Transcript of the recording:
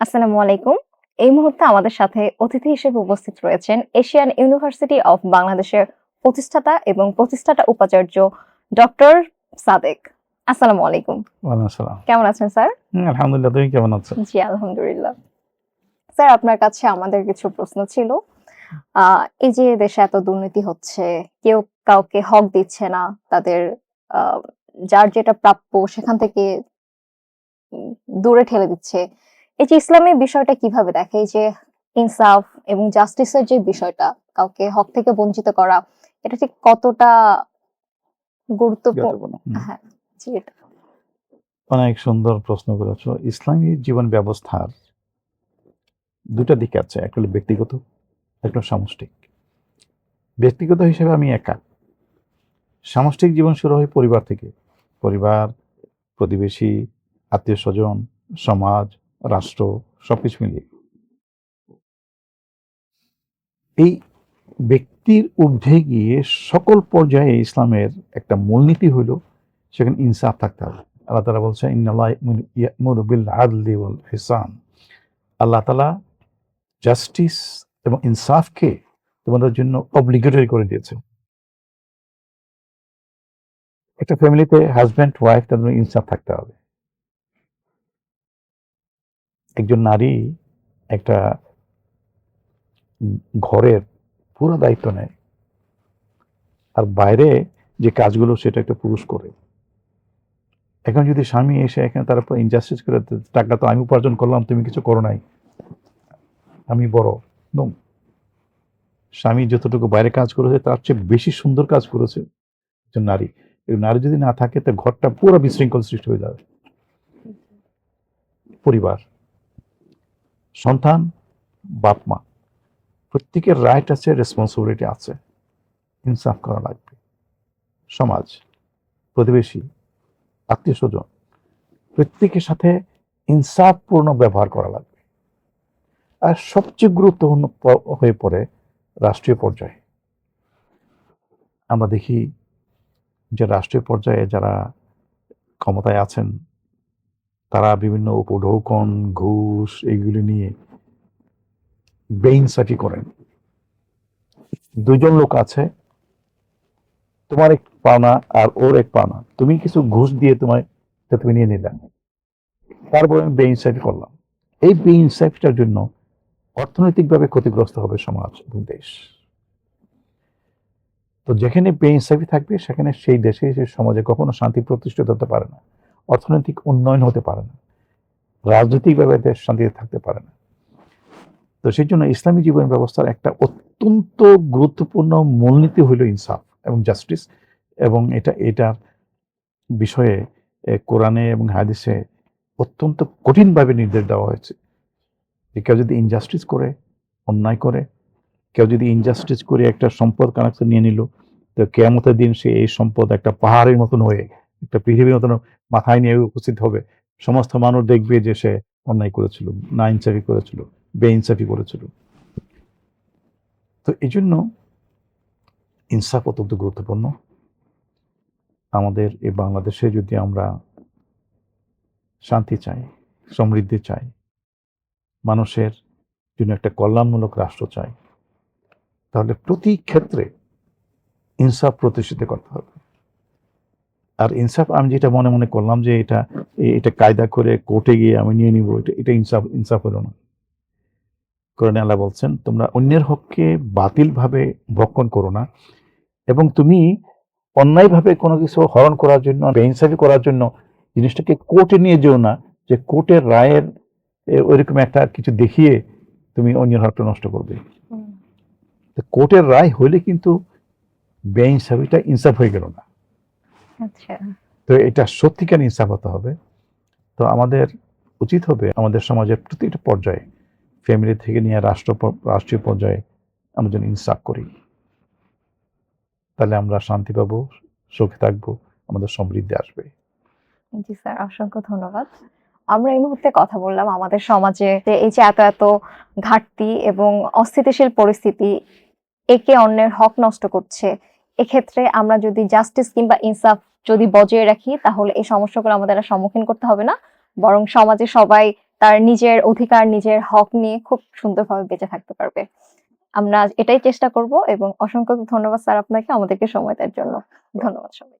আসসালামু আলাইকুম। এই মুহূর্তে আমাদের সাথে অতিথি হিসেবে উপস্থিত রয়েছেন এশিয়ান ইউনিভার্সিটি অফ বাংলাদেশের প্রতিষ্ঠাতা এবং প্রতিষ্ঠাতা উপাচার্য ডক্টর সাদেক। আসসালামু আলাইকুম। আসসালাম। কেমন আছেন স্যার? আলহামদুলিল্লাহ তুমি কেমন আছো? জি আলহামদুলিল্লাহ। স্যার আপনার কাছে আমাদের কিছু প্রশ্ন ছিল। আহ, এই যে দেশে এত দুর্নীতি হচ্ছে কেউ কাউকে হক দিচ্ছে না তাদের আহ, যার যেটা প্রাপ্য সেখান থেকে দূরে ঠেলে দিচ্ছে। এই যে ইসলামী বিষয়টা কীভাবে দেখে? যে ইনসাফ এবং জাস্টিসের যে বিষয়টা কাউকে হক থেকে বঞ্চিত করা এটা ঠিক কতটা গুরুত্বপূর্ণ। হ্যাঁ জি এটা। অনেক সুন্দর প্রশ্ন করেছ। ইসলামী জীবন ব্যবস্থার দুটা দিক আছে একটা হলো ব্যক্তিগত একটা সামষ্টিক। ব্যক্তিগত হিসেবে আমি একা। সামষ্টিক জীবন শুরু হয় পরিবার থেকে। পরিবার প্রতিবেশী আত্মীয় স্বজন সমাজ রাষ্ট্র, সবকিছু মিলিয়ে। এই ব্যক্তির ঊর্ধ্বে গিয়ে সকল পর্যায়ে ইসলামের একটা মূলনীতি হলো সেখানে ইনসাফ থাকতে হবে। আল্লাহ তালা বলছে ইহসান আল্লাহ তালা জাস্টিস এবং ইনসাফকে তোমাদের জন্য অব্লিগেটরি করে দিয়েছে একটা ফ্যামিলিতে হাজব্যান্ড ওয়াইফ তাদের ইনসাফ থাকতে হবে। একজন নারী একটা ঘরের পুরো দায়িত্ব নেয়। আর বাইরে যে কাজগুলো সেটা একটা পুরুষ করে। এখন যদি স্বামী এসে এখানে তার উপর ইনজাস্টিস করে, টাকা তো আমি উপার্জন করলাম, তুমি কিছু করো নাই। আমি বড়। স্বামী যতটুকু বাইরে কাজ করেছে, তার চেয়ে বেশি সুন্দর কাজ করেছে একজন নারী। নারী যদি না থাকে তো ঘরটা পুরো বিশৃঙ্খল সৃষ্টি হয়ে যাবে। পরিবার। সন্তান, বাপ, মা। প্রত্যেকের রাইট আছে রেসপন্সিবিলিটি আছে। ইনসাফ করা লাগবে। সমাজ, প্রতিবেশী আত্মীয় স্বজন প্রত্যেকের সাথে ইনসাফপূর্ণ ব্যবহার করা লাগবে। আর সবচেয়ে গুরুত্বপূর্ণ হয়ে পড়ে রাষ্ট্রীয় পর্যায়ে। আমরা দেখি যে রাষ্ট্রীয় পর্যায়ে যারা ক্ষমতায় আছেন তারা বিভিন্ন উপঢৌকন, ঘুষ এইগুলি নিয়ে বেইনসাফি করেন। দুজন লোক আছে, তোমার এক পাওনা আর ওর এক পাওনা। তুমি কিছু ঘুষ দিয়ে তোমায় তুমি নিয়ে নিলাম তারপরে আমি বেইনসাফি করলাম। এই বেইনসাফিটার জন্য অর্থনৈতিকভাবে ক্ষতিগ্রস্ত হবে সমাজ এবং দেশ। তো যেখানে বেইনসাফি থাকবে, সেখানে সেই দেশে সেই সমাজে কখনো শান্তি প্রতিষ্ঠিত হতে পারে না। অর্থনৈতিক উন্নয়ন হতে পারে না। রাজনৈতিকভাবে দেশ শান্তিতে থাকতে পারে না। তো সেই জন্য ইসলামী জীবন ব্যবস্থার একটা অত্যন্ত গুরুত্বপূর্ণ মূলনীতি হইল ইনসাফ এবং জাস্টিস এবং এটা, এটার বিষয়ে কোরআনে এবং হাদিসে অত্যন্ত কঠিনভাবে নির্দেশ দেওয়া হয়েছে যে কেউ যদি ইনজাস্টিস করে, অন্যায় করে, কেউ যদি ইনজাস্টিস করে একটা সম্পদ কানেকশন নিয়ে নিল, তো কেয়ামতের দিন সে এই সম্পদ একটা পাহাড়ের মতন হয়ে একটা পৃথিবীর মতন মাথায় নিয়ে উপস্থিত হবে। সমস্ত মানুষ দেখবে যে সে অন্যায় করেছিল না ইনসাফি করেছিল, বেইনসাফি করেছিল। তো এই জন্য ইনসাফ অত্যন্ত গুরুত্বপূর্ণ। আমাদের এই বাংলাদেশে যদি আমরা শান্তি চাই, সমৃদ্ধি চাই, মানুষের জন্য একটা কল্যাণমূলক রাষ্ট্র চাই, তাহলে প্রতি ক্ষেত্রে ইনসাফ প্রতিষ্ঠিত করতে হবে। আর ইনসাফ আমি যেটা মনে মনে করলাম যে এটা এটা কায়দা করে কোর্টে গিয়ে আমি নিয়ে নিব এটা এটা ইনসাফ ইনসাফ হলো না। কোরআনে আল্লাহ বলছেন তোমরা অন্যের হককে বাতিলভাবে ভক্ষণ করো না এবং তুমি অন্যায়ভাবে কোনো কিছু হরণ করার জন্য বেইনসাফি করার জন্য জিনিসটাকে কোর্টে নিয়ে যেও না যে কোর্টের রায়ের ওইরকম একটা কিছু দেখিয়ে তুমি অন্যের হকটা নষ্ট করবে। কোর্টের রায় হইলে কিন্তু বেইনসাফিটা ইনসাফ হয়ে গেল না। আচ্ছা। তো এটা সত্যিকার ইনসাফ হতে হবে। তো আমাদের উচিত হবে আমাদের সমাজের প্রতিটা পর্যায়ে ফ্যামিলি থেকে নিয়ে রাষ্ট্র রাষ্ট্রীয় পর্যায়ে আমরা যেন ইনসাফ করি। তাহলে আমরা শান্তি পাবো সুখে থাকব আমাদের সমৃদ্ধি আসবে। জি স্যার অসংখ্য ধন্যবাদ। আমরা এই মুহূর্তে কথা বললাম আমাদের সমাজে যে এই যে এত এত ঘাটতি এবং অস্থিতিশীল পরিস্থিতি একে অন্যের হক নষ্ট করছে। এক্ষেত্রে আমরা যদি জাস্টিস কিংবা ইনসাফ যদি বজায় রাখি, তাহলে এই সমস্যাগুলো আমাদের আর সম্মুখীন করতে হবে না। বরং সমাজে সবাই তার নিজের অধিকার, নিজের হক নিয়ে খুব সুন্দরভাবে বেঁচে থাকতে পারবে। আমরা এটাই চেষ্টা করব এবং অসংখ্য ধন্যবাদ স্যার আপনাকে আমাদেরকে সময় দেওয়ার জন্য। ধন্যবাদ সবাই